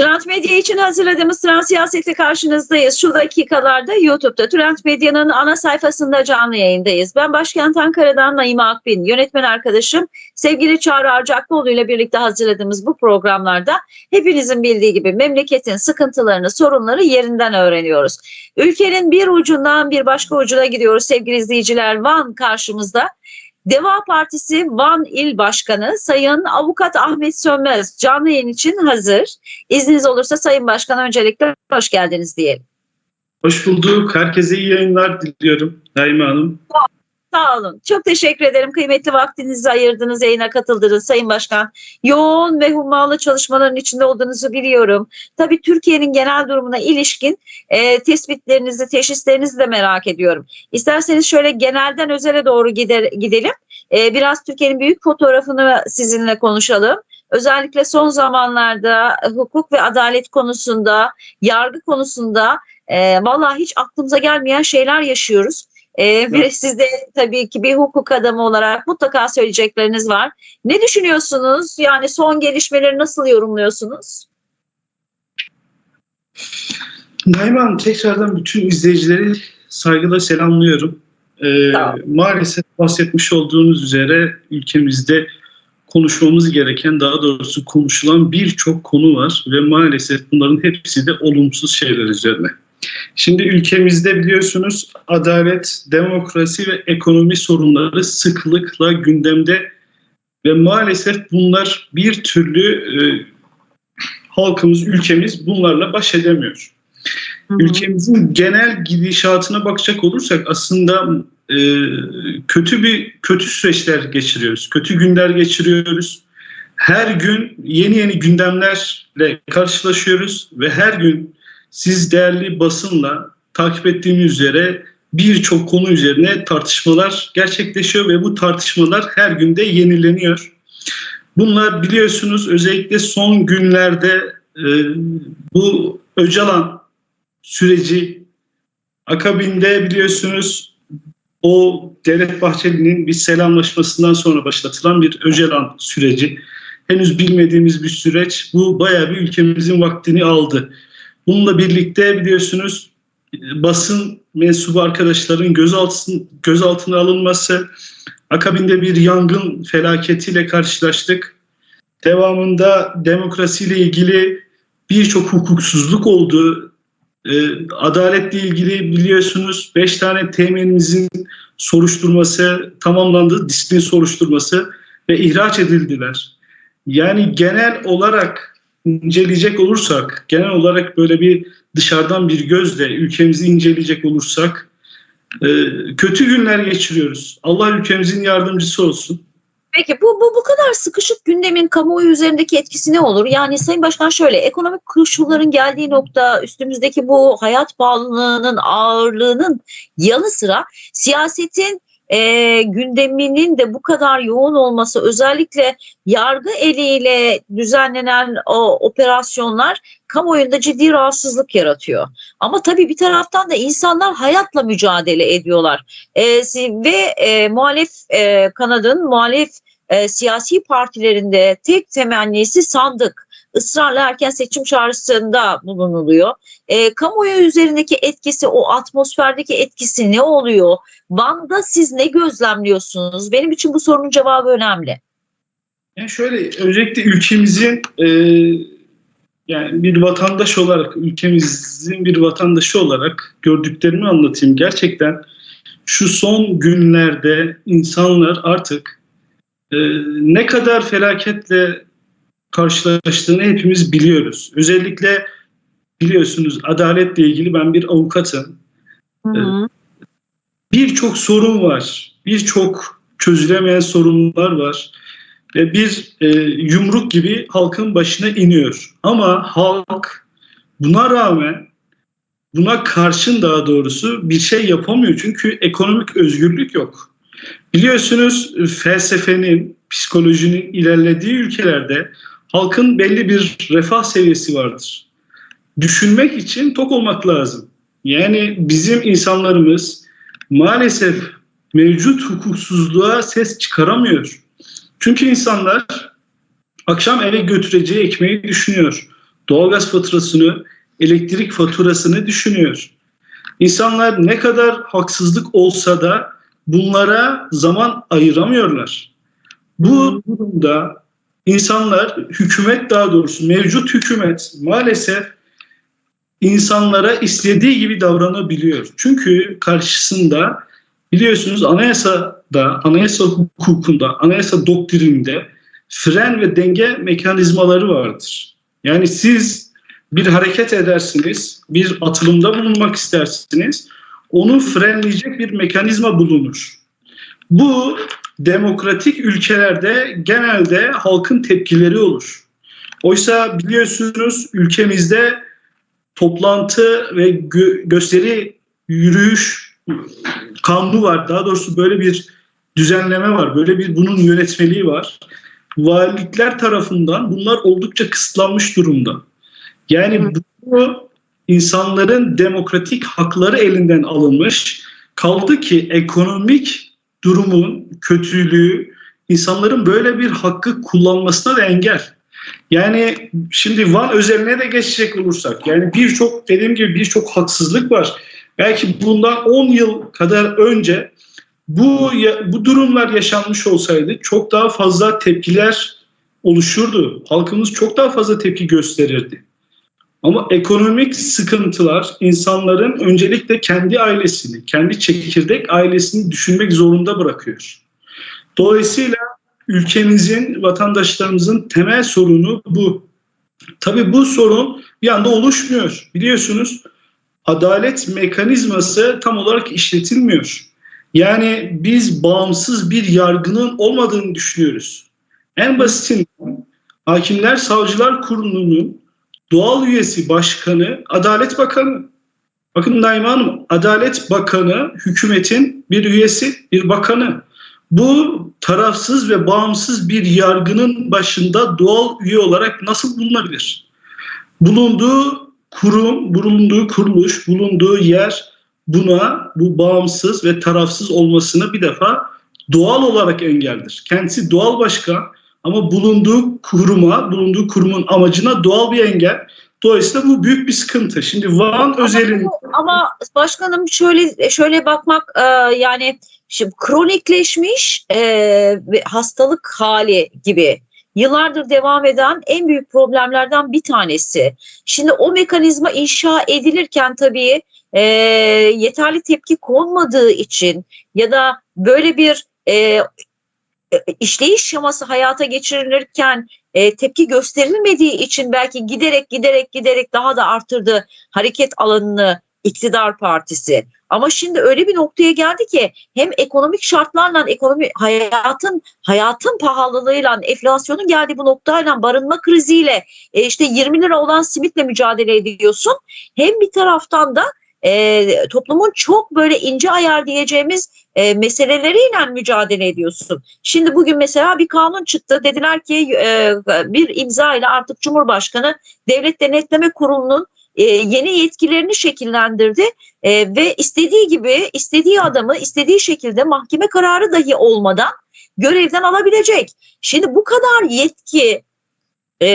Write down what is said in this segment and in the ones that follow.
Trend Medya için hazırladığımız Trend Siyaset'le karşınızdayız. Şu dakikalarda YouTube'da Trend Medya'nın ana sayfasında canlı yayındayız. Ben başkent Ankara'dan Naime Akbin, yönetmen arkadaşım sevgili Çağrı Arcaklıoğlu ile birlikte hazırladığımız bu programlarda hepinizin bildiği gibi memleketin sıkıntılarını, sorunları yerinden öğreniyoruz. Ülkenin bir ucundan bir başka ucuna gidiyoruz sevgili izleyiciler. Van karşımızda. Deva Partisi Van İl Başkanı Sayın Avukat Ahmet Sönmez canlı yayın için hazır. İzniniz olursa Sayın Başkan öncelikle hoş geldiniz diyelim. Hoş bulduk. Herkese iyi yayınlar diliyorum Naime Hanım. Sağ olun. Çok teşekkür ederim. Kıymetli vaktinizi ayırdınız, yayına katıldınız Sayın Başkan. Yoğun ve hummalı çalışmaların içinde olduğunuzu biliyorum. Tabii Türkiye'nin genel durumuna ilişkin e, tespitlerinizi, teşhislerinizi de merak ediyorum. İsterseniz şöyle genelden özele doğru gider, gidelim. E, biraz Türkiye'nin büyük fotoğrafını sizinle konuşalım. Özellikle son zamanlarda hukuk ve adalet konusunda, yargı konusunda e, vallahi hiç aklımıza gelmeyen şeyler yaşıyoruz. Ee, ve siz tabii ki bir hukuk adamı olarak mutlaka söyleyecekleriniz var. Ne düşünüyorsunuz? Yani son gelişmeleri nasıl yorumluyorsunuz? Naime Hanım tekrardan bütün izleyicileri saygıyla selamlıyorum. Ee, Tamam. maalesef bahsetmiş olduğunuz üzere ülkemizde konuşmamız gereken daha doğrusu konuşulan birçok konu var ve maalesef bunların hepsi de olumsuz şeyler üzerine. Şimdi ülkemizde biliyorsunuz adalet, demokrasi ve ekonomi sorunları sıklıkla gündemde ve maalesef bunlar bir türlü e, halkımız, ülkemiz bunlarla baş edemiyor. Ülkemizin genel gidişatına bakacak olursak aslında e, kötü bir kötü süreçler geçiriyoruz. Kötü günler geçiriyoruz. Her gün yeni yeni gündemlerle karşılaşıyoruz ve her gün siz değerli basınla takip ettiğiniz üzere birçok konu üzerine tartışmalar gerçekleşiyor ve bu tartışmalar her günde yenileniyor. Bunlar biliyorsunuz özellikle son günlerde e, bu Öcalan süreci akabinde biliyorsunuz o Devlet Bahçeli'nin bir selamlaşmasından sonra başlatılan bir Öcalan süreci. Henüz bilmediğimiz bir süreç. Bu bayağı bir ülkemizin vaktini aldı. Bununla birlikte biliyorsunuz basın mensubu arkadaşların gözaltına, gözaltına alınması, akabinde bir yangın felaketiyle karşılaştık. Devamında demokrasiyle ilgili birçok hukuksuzluk oldu. Ee, adaletle ilgili biliyorsunuz 5 tane teğmenimizin soruşturması tamamlandı, disiplin soruşturması ve ihraç edildiler. Yani genel olarak inceleyecek olursak, genel olarak böyle bir dışarıdan bir gözle ülkemizi inceleyecek olursak e, kötü günler geçiriyoruz. Allah ülkemizin yardımcısı olsun. Peki bu, bu bu kadar sıkışık gündemin kamuoyu üzerindeki etkisi ne olur? Yani Sayın Başkan şöyle ekonomik koşulların geldiği nokta üstümüzdeki bu hayat pahalılığının ağırlığının yanı sıra siyasetin e, gündeminin de bu kadar yoğun olması özellikle yargı eliyle düzenlenen o operasyonlar kamuoyunda ciddi rahatsızlık yaratıyor. Ama tabii bir taraftan da insanlar hayatla mücadele ediyorlar. E, ve e, muhalef e, kanadın muhalef e, siyasi partilerinde tek temennisi sandık. Israrla erken seçim çağrısında bulunuluyor. E, kamuoyu üzerindeki etkisi, o atmosferdeki etkisi ne oluyor? Van'da siz ne gözlemliyorsunuz? Benim için bu sorunun cevabı önemli. Yani şöyle öncelikle ülkemizin e, yani bir vatandaş olarak ülkemizin bir vatandaşı olarak gördüklerimi anlatayım. Gerçekten şu son günlerde insanlar artık e, ne kadar felaketle karşılaştığını hepimiz biliyoruz. Özellikle biliyorsunuz adaletle ilgili ben bir avukatım. Hı. birçok sorun var. Birçok çözülemeyen sorunlar var. Ve bir e, yumruk gibi halkın başına iniyor. Ama halk buna rağmen buna karşın daha doğrusu bir şey yapamıyor. Çünkü ekonomik özgürlük yok. Biliyorsunuz felsefenin, psikolojinin ilerlediği ülkelerde halkın belli bir refah seviyesi vardır. Düşünmek için tok olmak lazım. Yani bizim insanlarımız maalesef mevcut hukuksuzluğa ses çıkaramıyor. Çünkü insanlar akşam eve götüreceği ekmeği düşünüyor. doğalgaz faturasını, elektrik faturasını düşünüyor. İnsanlar ne kadar haksızlık olsa da bunlara zaman ayıramıyorlar. Bu durumda insanlar, hükümet daha doğrusu mevcut hükümet maalesef insanlara istediği gibi davranabiliyor. Çünkü karşısında biliyorsunuz anayasada, anayasa hukukunda, anayasa doktrininde fren ve denge mekanizmaları vardır. Yani siz bir hareket edersiniz, bir atılımda bulunmak istersiniz, onu frenleyecek bir mekanizma bulunur. Bu demokratik ülkelerde genelde halkın tepkileri olur. Oysa biliyorsunuz ülkemizde toplantı ve gö- gösteri yürüyüş kanunu var. Daha doğrusu böyle bir düzenleme var. Böyle bir bunun yönetmeliği var. Valilikler tarafından bunlar oldukça kısıtlanmış durumda. Yani bu insanların demokratik hakları elinden alınmış. Kaldı ki ekonomik durumun kötülüğü insanların böyle bir hakkı kullanmasına da engel. Yani şimdi Van özeline de geçecek olursak yani birçok dediğim gibi birçok haksızlık var. Belki bundan 10 yıl kadar önce bu bu durumlar yaşanmış olsaydı çok daha fazla tepkiler oluşurdu. Halkımız çok daha fazla tepki gösterirdi. Ama ekonomik sıkıntılar insanların öncelikle kendi ailesini, kendi çekirdek ailesini düşünmek zorunda bırakıyor. Dolayısıyla ülkemizin, vatandaşlarımızın temel sorunu bu. Tabii bu sorun bir anda oluşmuyor. Biliyorsunuz adalet mekanizması tam olarak işletilmiyor. Yani biz bağımsız bir yargının olmadığını düşünüyoruz. En basitinden Hakimler Savcılar Kurulu'nun doğal üyesi başkanı Adalet Bakanı. Bakın Naime Hanım, Adalet Bakanı hükümetin bir üyesi, bir bakanı. Bu tarafsız ve bağımsız bir yargının başında doğal üye olarak nasıl bulunabilir? Bulunduğu kurum, bulunduğu kuruluş, bulunduğu yer buna bu bağımsız ve tarafsız olmasını bir defa doğal olarak engeldir. Kendisi doğal başkan ama bulunduğu kuruma, bulunduğu kurumun amacına doğal bir engel. Dolayısıyla bu büyük bir sıkıntı. Şimdi Van özelinde... Ama başkanım şöyle şöyle bakmak e, yani şimdi kronikleşmiş e, hastalık hali gibi yıllardır devam eden en büyük problemlerden bir tanesi. Şimdi o mekanizma inşa edilirken tabii e, yeterli tepki konmadığı için ya da böyle bir e, işleyiş şeması hayata geçirilirken e, tepki gösterilmediği için belki giderek giderek giderek daha da arttırdı hareket alanını iktidar partisi. Ama şimdi öyle bir noktaya geldi ki hem ekonomik şartlarla, ekonomi hayatın hayatın pahalılığıyla, enflasyonun geldiği bu noktayla, barınma kriziyle, e, işte 20 lira olan simitle mücadele ediyorsun. Hem bir taraftan da e, toplumun çok böyle ince ayar diyeceğimiz e, meseleleriyle mücadele ediyorsun. Şimdi bugün mesela bir kanun çıktı. Dediler ki e, bir imza ile artık Cumhurbaşkanı Devlet Denetleme Kurulu'nun e, yeni yetkilerini şekillendirdi e, ve istediği gibi istediği adamı istediği şekilde mahkeme kararı dahi olmadan görevden alabilecek. Şimdi bu kadar yetki e,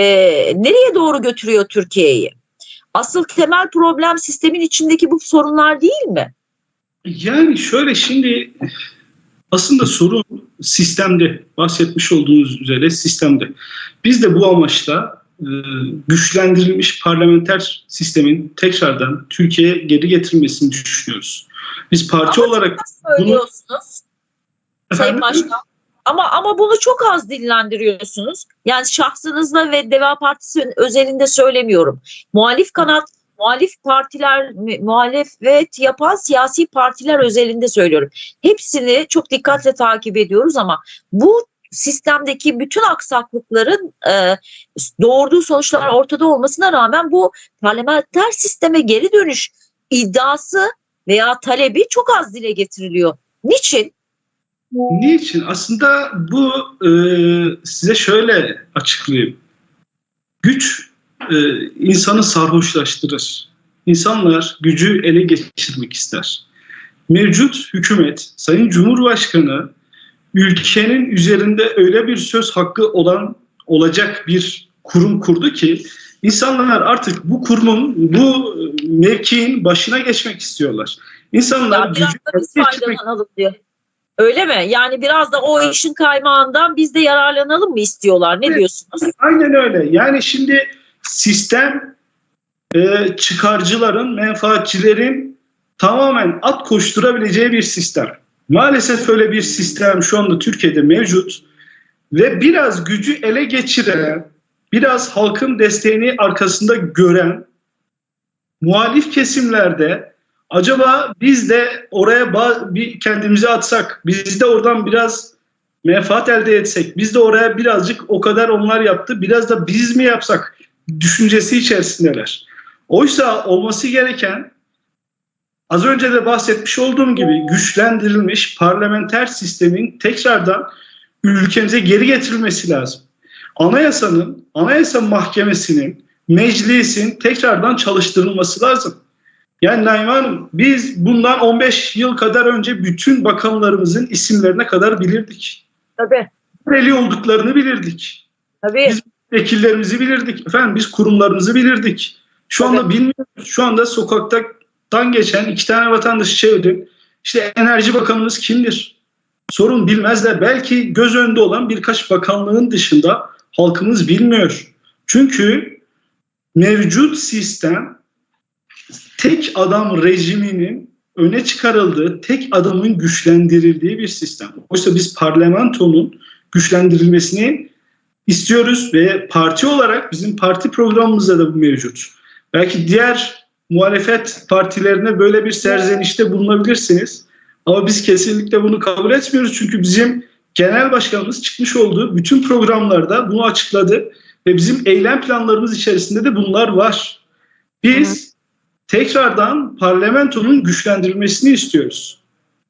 nereye doğru götürüyor Türkiye'yi? Asıl temel problem sistemin içindeki bu sorunlar değil mi? Yani şöyle şimdi aslında sorun sistemde bahsetmiş olduğunuz üzere sistemde. Biz de bu amaçla e, güçlendirilmiş parlamenter sistemin tekrardan Türkiye'ye geri getirilmesini düşünüyoruz. Biz parti Ama olarak bunu Sayın Başkan. Ama ama bunu çok az dillendiriyorsunuz. Yani şahsınızla ve Deva Partisi özelinde söylemiyorum. Muhalif kanat, muhalif partiler, muhalefet yapan siyasi partiler özelinde söylüyorum. Hepsini çok dikkatle takip ediyoruz ama bu sistemdeki bütün aksaklıkların e, doğurduğu sonuçlar ortada olmasına rağmen bu parlamenter sisteme geri dönüş iddiası veya talebi çok az dile getiriliyor. Niçin? Niçin? Aslında bu e, size şöyle açıklayayım. Güç e, insanı sarhoşlaştırır. İnsanlar gücü ele geçirmek ister. Mevcut hükümet, Sayın Cumhurbaşkanı ülkenin üzerinde öyle bir söz hakkı olan olacak bir kurum kurdu ki İnsanlar artık bu kurumun, bu mevkiin başına geçmek istiyorlar. İnsanlar Ya gücü ele geçirmek diyor. Öyle mi? Yani biraz da o işin kaymağından biz de yararlanalım mı istiyorlar? Ne Evet. diyorsunuz? Aynen öyle. Yani şimdi sistem e, çıkarcıların, menfaatçilerin tamamen at koşturabileceği bir sistem. Maalesef öyle bir sistem şu anda Türkiye'de mevcut ve biraz gücü ele geçiren, biraz halkın desteğini arkasında gören muhalif kesimlerde acaba biz de oraya bir kendimizi atsak, biz de oradan biraz menfaat elde etsek, biz de oraya birazcık o kadar onlar yaptı, biraz da biz mi yapsak düşüncesi içerisindeler. Oysa olması gereken az önce de bahsetmiş olduğum gibi güçlendirilmiş parlamenter sistemin tekrardan ülkemize geri getirilmesi lazım. Anayasanın, anayasa mahkemesinin, meclisin tekrardan çalıştırılması lazım. Yani Naime Hanım biz bundan 15 yıl kadar önce bütün bakanlarımızın isimlerine kadar bilirdik. Tabii. Nereli olduklarını bilirdik. Tabii. Biz vekillerimizi bilirdik. Efendim biz kurumlarımızı bilirdik. Şu anda Evet. bilmiyoruz. Şu anda sokaktan geçen iki tane vatandaşı çevirdim. İşte Enerji Bakanımız kimdir? Sorun bilmezler. Belki göz önünde olan birkaç bakanlığın dışında halkımız bilmiyor. Çünkü mevcut sistem tek adam rejiminin öne çıkarıldığı, tek adamın güçlendirildiği bir sistem. Oysa biz parlamentonun güçlendirilmesini istiyoruz ve parti olarak bizim parti programımızda da bu mevcut. Belki diğer muhalefet partilerine böyle bir serzenişte bulunabilirsiniz. Ama biz kesinlikle bunu kabul etmiyoruz. Çünkü bizim genel başkanımız çıkmış olduğu bütün programlarda bunu açıkladı. Ve bizim eylem planlarımız içerisinde de bunlar var. Biz tekrardan parlamentonun güçlendirilmesini istiyoruz.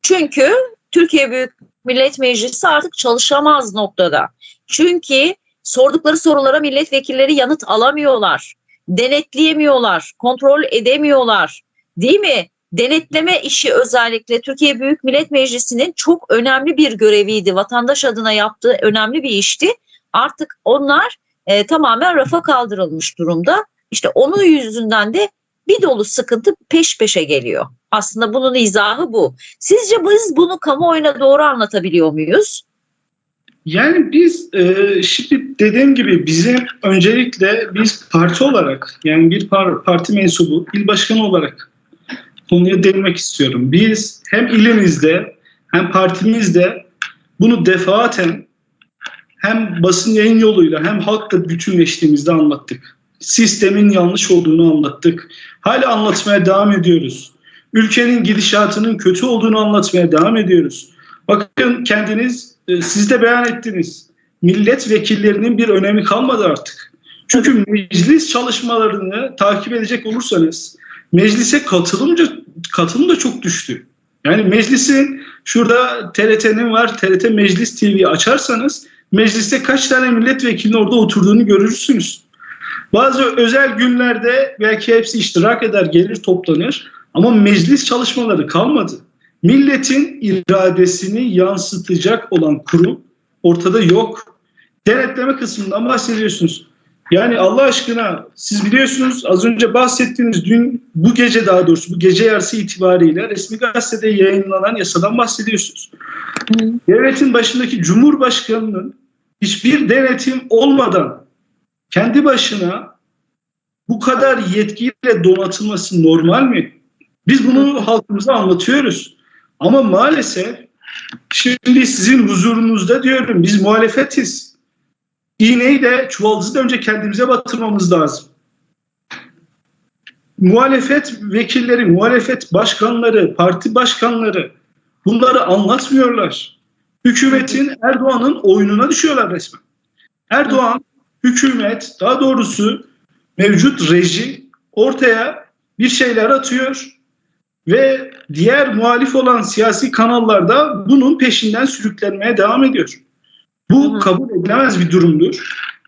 Çünkü Türkiye Büyük Millet Meclisi artık çalışamaz noktada. Çünkü sordukları sorulara milletvekilleri yanıt alamıyorlar. Denetleyemiyorlar, kontrol edemiyorlar. Değil mi? Denetleme işi özellikle Türkiye Büyük Millet Meclisi'nin çok önemli bir göreviydi. Vatandaş adına yaptığı önemli bir işti. Artık onlar e, tamamen rafa kaldırılmış durumda. İşte onun yüzünden de bir dolu sıkıntı peş peşe geliyor. Aslında bunun izahı bu. Sizce biz bunu kamuoyuna doğru anlatabiliyor muyuz? Yani biz e, şimdi dediğim gibi bizim öncelikle biz parti olarak yani bir par- parti mensubu, il başkanı olarak konuya değinmek istiyorum. Biz hem ilimizde hem partimizde bunu defaten hem basın yayın yoluyla hem halkla bütünleştiğimizde anlattık. Sistemin yanlış olduğunu anlattık. Hala anlatmaya devam ediyoruz. Ülkenin gidişatının kötü olduğunu anlatmaya devam ediyoruz. Bakın kendiniz e, siz de beyan ettiniz. Milletvekillerinin bir önemi kalmadı artık. Çünkü meclis çalışmalarını takip edecek olursanız meclise katılımca katılım da çok düştü. Yani meclisin şurada TRT'nin var TRT Meclis TV açarsanız mecliste kaç tane milletvekilinin orada oturduğunu görürsünüz. Bazı özel günlerde belki hepsi iştirak eder, gelir toplanır ama meclis çalışmaları kalmadı. Milletin iradesini yansıtacak olan kurum ortada yok. Denetleme kısmından bahsediyorsunuz. Yani Allah aşkına siz biliyorsunuz az önce bahsettiğiniz dün bu gece daha doğrusu bu gece yarısı itibariyle resmi gazetede yayınlanan yasadan bahsediyorsunuz. Devletin başındaki Cumhurbaşkanı'nın hiçbir denetim olmadan kendi başına bu kadar yetkiyle donatılması normal mi? Biz bunu halkımıza anlatıyoruz. Ama maalesef şimdi sizin huzurunuzda diyorum biz muhalefetiz. İğneyi de çuvaldızı da önce kendimize batırmamız lazım. Muhalefet vekilleri, muhalefet başkanları, parti başkanları bunları anlatmıyorlar. Hükümetin Erdoğan'ın oyununa düşüyorlar resmen. Erdoğan, hükümet, daha doğrusu mevcut reji ortaya bir şeyler atıyor ve diğer muhalif olan siyasi kanallarda bunun peşinden sürüklenmeye devam ediyor. Bu kabul edilemez bir durumdur.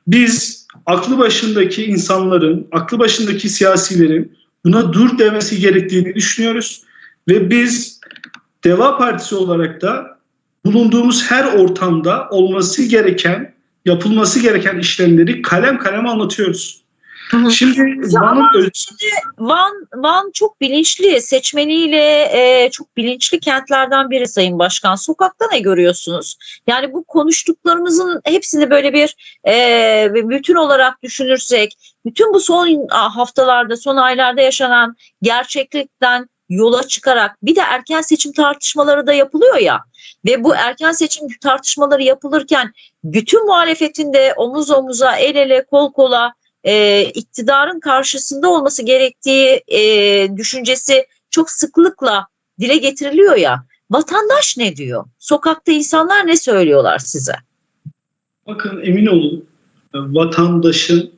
Biz aklı başındaki insanların, aklı başındaki siyasilerin buna dur demesi gerektiğini düşünüyoruz ve biz Deva Partisi olarak da bulunduğumuz her ortamda olması gereken, yapılması gereken işlemleri kalem kalem anlatıyoruz. Şimdi Van'ın ölçüsü... Van, Van çok bilinçli, seçmeniyle e, çok bilinçli kentlerden biri Sayın Başkan. Sokakta ne görüyorsunuz? Yani bu konuştuklarımızın hepsini böyle bir e, bütün olarak düşünürsek, bütün bu son haftalarda, son aylarda yaşanan gerçeklikten yola çıkarak bir de erken seçim tartışmaları da yapılıyor ya ve bu erken seçim tartışmaları yapılırken bütün muhalefetin de omuz omuza, el ele, kol kola e, iktidarın karşısında olması gerektiği e, düşüncesi çok sıklıkla dile getiriliyor ya. Vatandaş ne diyor? Sokakta insanlar ne söylüyorlar size? Bakın emin olun vatandaşın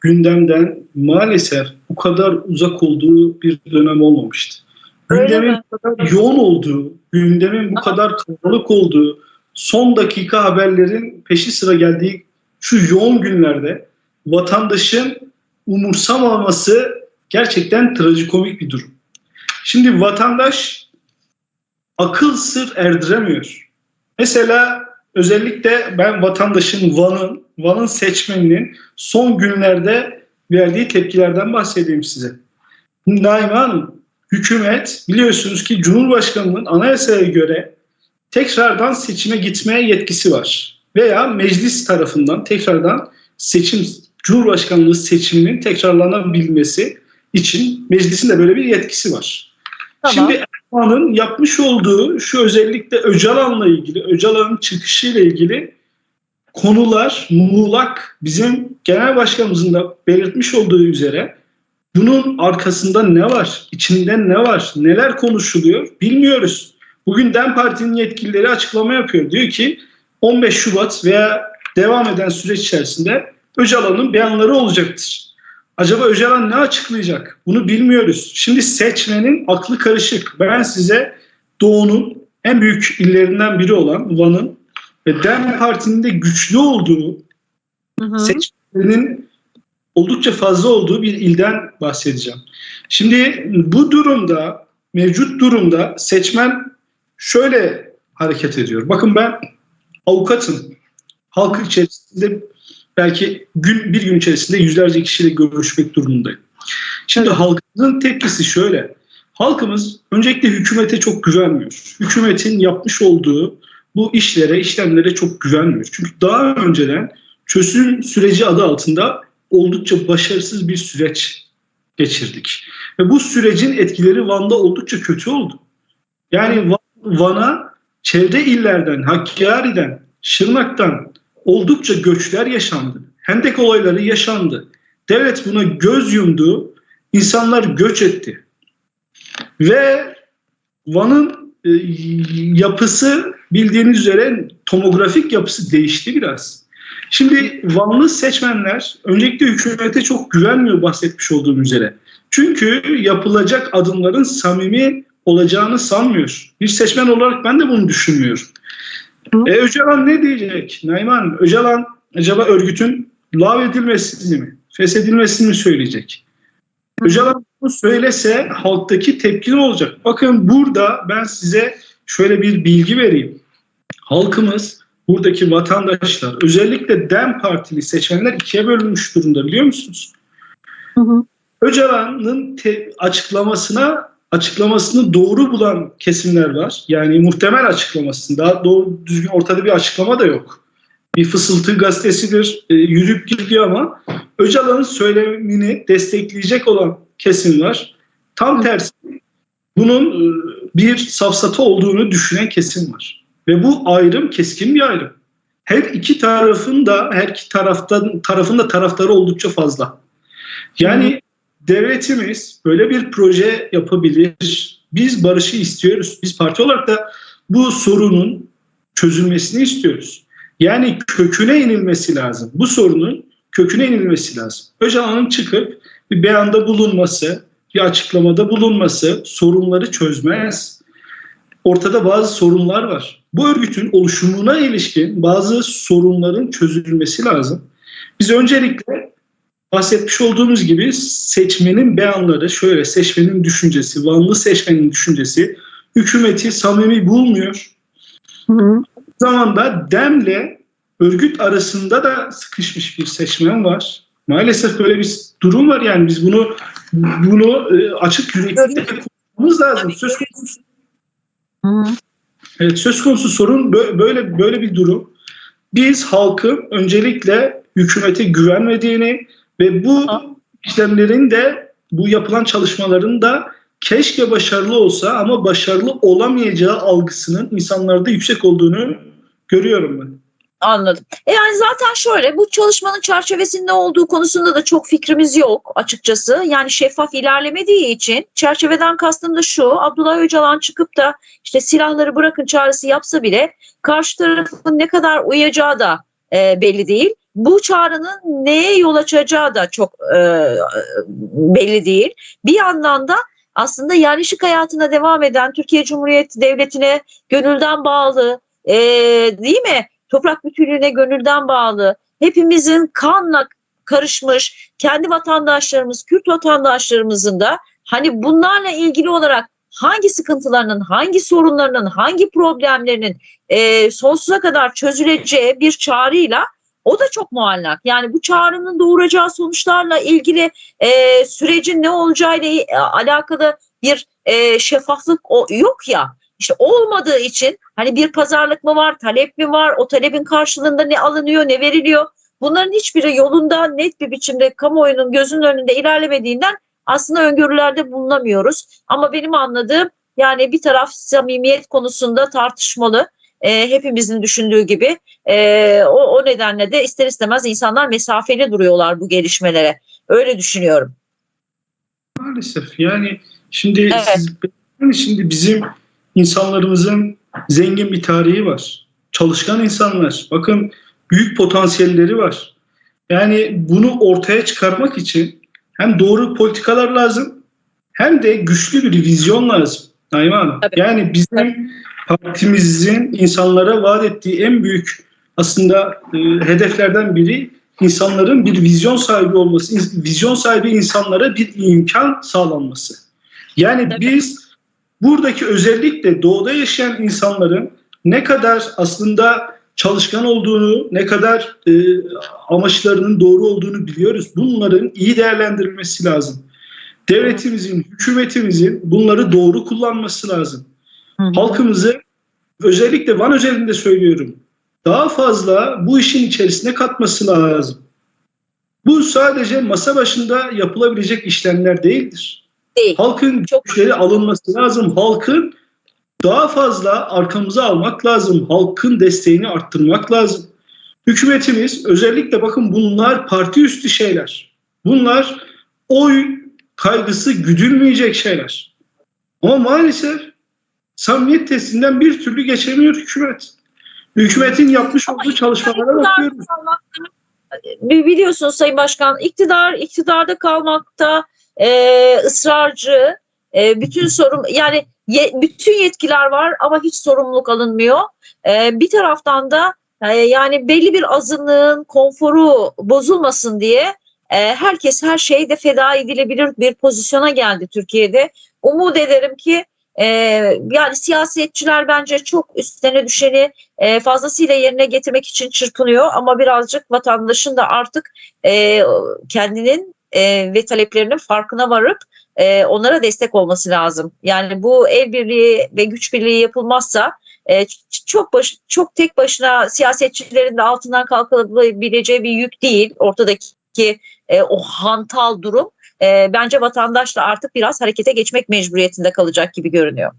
gündemden maalesef bu kadar uzak olduğu bir dönem olmamıştı. Gündemin bu kadar yoğun olduğu, gündemin bu kadar kalabalık olduğu, son dakika haberlerin peşi sıra geldiği şu yoğun günlerde vatandaşın umursamaması gerçekten trajikomik bir durum. Şimdi vatandaş akıl sır erdiremiyor. Mesela özellikle ben vatandaşın Van'ın, Van'ın seçmeninin son günlerde verdiği tepkilerden bahsedeyim size. Naiman hükümet biliyorsunuz ki Cumhurbaşkanı'nın anayasaya göre tekrardan seçime gitmeye yetkisi var. Veya meclis tarafından tekrardan seçim Cumhurbaşkanlığı seçiminin tekrarlanabilmesi için meclisin de böyle bir yetkisi var. Tamam. Şimdi Erdoğan'ın yapmış olduğu şu özellikle Öcalan'la ilgili, Öcalan'ın çıkışıyla ilgili konular muğlak bizim genel başkanımızın da belirtmiş olduğu üzere bunun arkasında ne var, içinde ne var, neler konuşuluyor bilmiyoruz. Bugün DEM Parti'nin yetkilileri açıklama yapıyor. Diyor ki 15 Şubat veya devam eden süreç içerisinde Öcalan'ın beyanları olacaktır. Acaba Öcalan ne açıklayacak? Bunu bilmiyoruz. Şimdi seçmenin aklı karışık. Ben size Doğu'nun en büyük illerinden biri olan Van'ın ve DEM Parti'nin de güçlü olduğu seçmenin oldukça fazla olduğu bir ilden bahsedeceğim. Şimdi bu durumda, mevcut durumda seçmen şöyle hareket ediyor. Bakın ben avukatım. Halk içerisinde belki gün bir gün içerisinde yüzlerce kişiyle görüşmek durumundayım. Şimdi halkımızın tepkisi şöyle. Halkımız öncelikle hükümete çok güvenmiyor. Hükümetin yapmış olduğu bu işlere, işlemlere çok güvenmiyor. Çünkü daha önceden çözüm süreci adı altında oldukça başarısız bir süreç geçirdik. Ve bu sürecin etkileri Van'da oldukça kötü oldu. Yani Van'a çevre illerden, Hakkari'den, Şırnak'tan oldukça göçler yaşandı. Hendek olayları yaşandı. Devlet buna göz yumdu. İnsanlar göç etti. Ve Van'ın e, yapısı bildiğiniz üzere tomografik yapısı değişti biraz. Şimdi Vanlı seçmenler öncelikle hükümete çok güvenmiyor bahsetmiş olduğum üzere. Çünkü yapılacak adımların samimi olacağını sanmıyor. Bir seçmen olarak ben de bunu düşünmüyorum. E, Öcalan ne diyecek? Nayman, Öcalan acaba örgütün lav edilmesini mi, feshedilmesini mi söyleyecek? Öcalan bunu söylese halktaki tepki ne olacak? Bakın burada ben size şöyle bir bilgi vereyim. Halkımız, buradaki vatandaşlar, özellikle DEM Partili seçmenler ikiye bölünmüş durumda biliyor musunuz? Hı hı. Öcalan'ın açıklamasına açıklamasını doğru bulan kesimler var. Yani muhtemel açıklamasını. Daha doğru düzgün ortada bir açıklama da yok. Bir fısıltı gazetesidir. E, yürüyüp gidiyor ama Öcalan'ın söylemini destekleyecek olan kesim var. Tam tersi bunun e, bir safsata olduğunu düşünen kesim var. Ve bu ayrım keskin bir ayrım. Her iki tarafın da her iki taraftan tarafın da taraftarı oldukça fazla. Yani devletimiz böyle bir proje yapabilir. Biz barışı istiyoruz. Biz parti olarak da bu sorunun çözülmesini istiyoruz. Yani köküne inilmesi lazım. Bu sorunun köküne inilmesi lazım. Öcalan'ın çıkıp bir beyanda bulunması, bir açıklamada bulunması sorunları çözmez. Ortada bazı sorunlar var. Bu örgütün oluşumuna ilişkin bazı sorunların çözülmesi lazım. Biz öncelikle bahsetmiş olduğumuz gibi seçmenin beyanları şöyle seçmenin düşüncesi, Vanlı seçmenin düşüncesi hükümeti samimi bulmuyor. Hı hı. zamanda DEM'le örgüt arasında da sıkışmış bir seçmen var. Maalesef böyle bir durum var yani biz bunu bunu e, açık yüreklilikle konuşmamız lazım. Söz konusu. Evet, söz konusu sorun bö- böyle böyle bir durum. Biz halkın öncelikle hükümete güvenmediğini ve bu işlemlerin de bu yapılan çalışmaların da keşke başarılı olsa ama başarılı olamayacağı algısının insanlarda yüksek olduğunu görüyorum ben. Anladım. E yani zaten şöyle bu çalışmanın çerçevesinde olduğu konusunda da çok fikrimiz yok açıkçası. Yani şeffaf ilerlemediği için çerçeveden kastım da şu Abdullah Öcalan çıkıp da işte silahları bırakın çağrısı yapsa bile karşı tarafın ne kadar uyacağı da e, belli değil. Bu çağrının neye yol açacağı da çok e, belli değil. Bir yandan da aslında yerleşik hayatına devam eden Türkiye Cumhuriyeti Devleti'ne gönülden bağlı e, değil mi? Toprak bütünlüğüne gönülden bağlı, hepimizin kanla karışmış, kendi vatandaşlarımız, Kürt vatandaşlarımızın da hani bunlarla ilgili olarak hangi sıkıntılarının, hangi sorunlarının, hangi problemlerinin e, sonsuza kadar çözüleceği bir çağrıyla o da çok muallak. Yani bu çağrının doğuracağı sonuçlarla ilgili e, sürecin ne olacağıyla e, alakalı bir e, şeffaflık o, yok ya. İşte olmadığı için hani bir pazarlık mı var, talep mi var, o talebin karşılığında ne alınıyor, ne veriliyor? Bunların hiçbiri yolunda net bir biçimde kamuoyunun gözünün önünde ilerlemediğinden aslında öngörülerde bulunamıyoruz. Ama benim anladığım yani bir taraf samimiyet konusunda tartışmalı. E, hepimizin düşündüğü gibi e, o, o nedenle de ister istemez insanlar mesafeli duruyorlar bu gelişmelere. Öyle düşünüyorum. Maalesef yani şimdi Evet. siz, şimdi bizim insanlarımızın zengin bir tarihi var. Çalışkan insanlar. Bakın büyük potansiyelleri var. Yani bunu ortaya çıkarmak için hem doğru politikalar lazım hem de güçlü bir vizyon lazım. Naime Hanım. Tabii. Yani bizim partimizin insanlara vaat ettiği en büyük aslında e, hedeflerden biri insanların bir vizyon sahibi olması, vizyon sahibi insanlara bir imkan sağlanması. Yani Tabii. biz buradaki özellikle doğuda yaşayan insanların ne kadar aslında çalışkan olduğunu, ne kadar e, amaçlarının doğru olduğunu biliyoruz. Bunların iyi değerlendirilmesi lazım. Devletimizin, hükümetimizin bunları doğru kullanması lazım. Halkımızı özellikle Van özelinde söylüyorum. Daha fazla bu işin içerisine katması lazım. Bu sadece masa başında yapılabilecek işlemler değildir. Değil. Halkın Çok- güçleri alınması lazım. Halkın daha fazla arkamıza almak lazım. Halkın desteğini arttırmak lazım. Hükümetimiz özellikle bakın bunlar parti üstü şeyler. Bunlar oy kaygısı güdülmeyecek şeyler. Ama maalesef samimiyet testinden bir türlü geçemiyor hükümet. Hükümetin yapmış olduğu çalışmalara bakıyoruz. Bi- biliyorsunuz Sayın Başkan iktidar iktidarda kalmakta e, ısrarcı e, bütün sorun yani ye- bütün yetkiler var ama hiç sorumluluk alınmıyor. E, bir taraftan da e, yani belli bir azınlığın konforu bozulmasın diye e, herkes her şeyde feda edilebilir bir pozisyona geldi Türkiye'de. Umut ederim ki e, yani siyasetçiler bence çok üstlerine düşeni e, fazlasıyla yerine getirmek için çırpınıyor ama birazcık vatandaşın da artık e, kendinin e, ve taleplerinin farkına varıp e, onlara destek olması lazım. Yani bu el birliği ve güç birliği yapılmazsa e, çok baş, çok tek başına siyasetçilerin de altından kalkabileceği bir yük değil ortadaki e, o hantal durum. E, bence vatandaş da artık biraz harekete geçmek mecburiyetinde kalacak gibi görünüyor.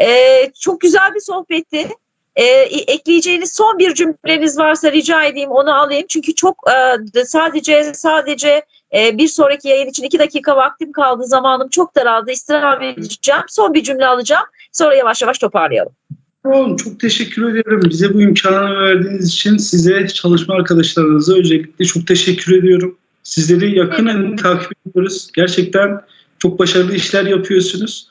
E, çok güzel bir sohbetti. E, ekleyeceğiniz son bir cümleniz varsa rica edeyim onu alayım. Çünkü çok e, de- sadece sadece e, bir sonraki yayın için iki dakika vaktim kaldı. Zamanım çok daraldı. İstirham edeceğim. Son bir cümle alacağım. Sonra yavaş yavaş toparlayalım. Oğlum, çok teşekkür ederim. Bize bu imkanı verdiğiniz için size çalışma arkadaşlarınıza özellikle çok teşekkür ediyorum. Sizleri yakından takip ediyoruz. Gerçekten çok başarılı işler yapıyorsunuz.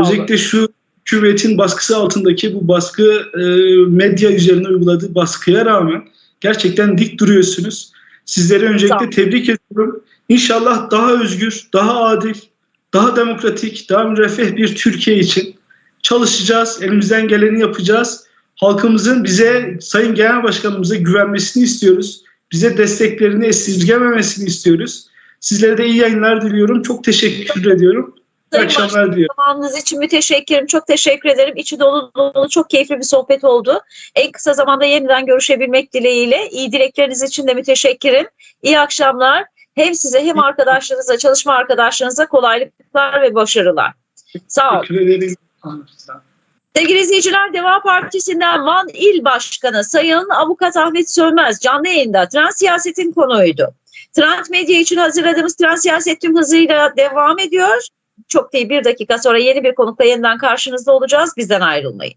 Özellikle şu hükümetin baskısı altındaki bu baskı e, medya üzerine uyguladığı baskıya rağmen gerçekten dik duruyorsunuz. Sizleri öncelikle tebrik ediyorum. İnşallah daha özgür, daha adil, daha demokratik, daha müreffeh bir Türkiye için çalışacağız. Elimizden geleni yapacağız. Halkımızın bize, Sayın Genel Başkanımıza güvenmesini istiyoruz. bize desteklerini esirgememesini istiyoruz. Sizlere de iyi yayınlar diliyorum. Çok teşekkür ediyorum. İyi Sayın akşamlar diliyorum. Zamanınız için müteşekkirim. Çok teşekkür ederim. İçi dolu dolu çok keyifli bir sohbet oldu. En kısa zamanda yeniden görüşebilmek dileğiyle. İyi dilekleriniz için de müteşekkirim. İyi akşamlar. Hem size hem arkadaşlarınıza, çalışma arkadaşlarınıza kolaylıklar ve başarılar. Sağ olun. Sevgili izleyiciler Deva Partisi'nden Van İl Başkanı Sayın Avukat Ahmet Sönmez canlı yayında Trans Siyaset'in konuğuydu. Trans Medya için hazırladığımız Trans Siyaset tüm hızıyla devam ediyor. Çok değil bir dakika sonra yeni bir konukla yeniden karşınızda olacağız. Bizden ayrılmayın.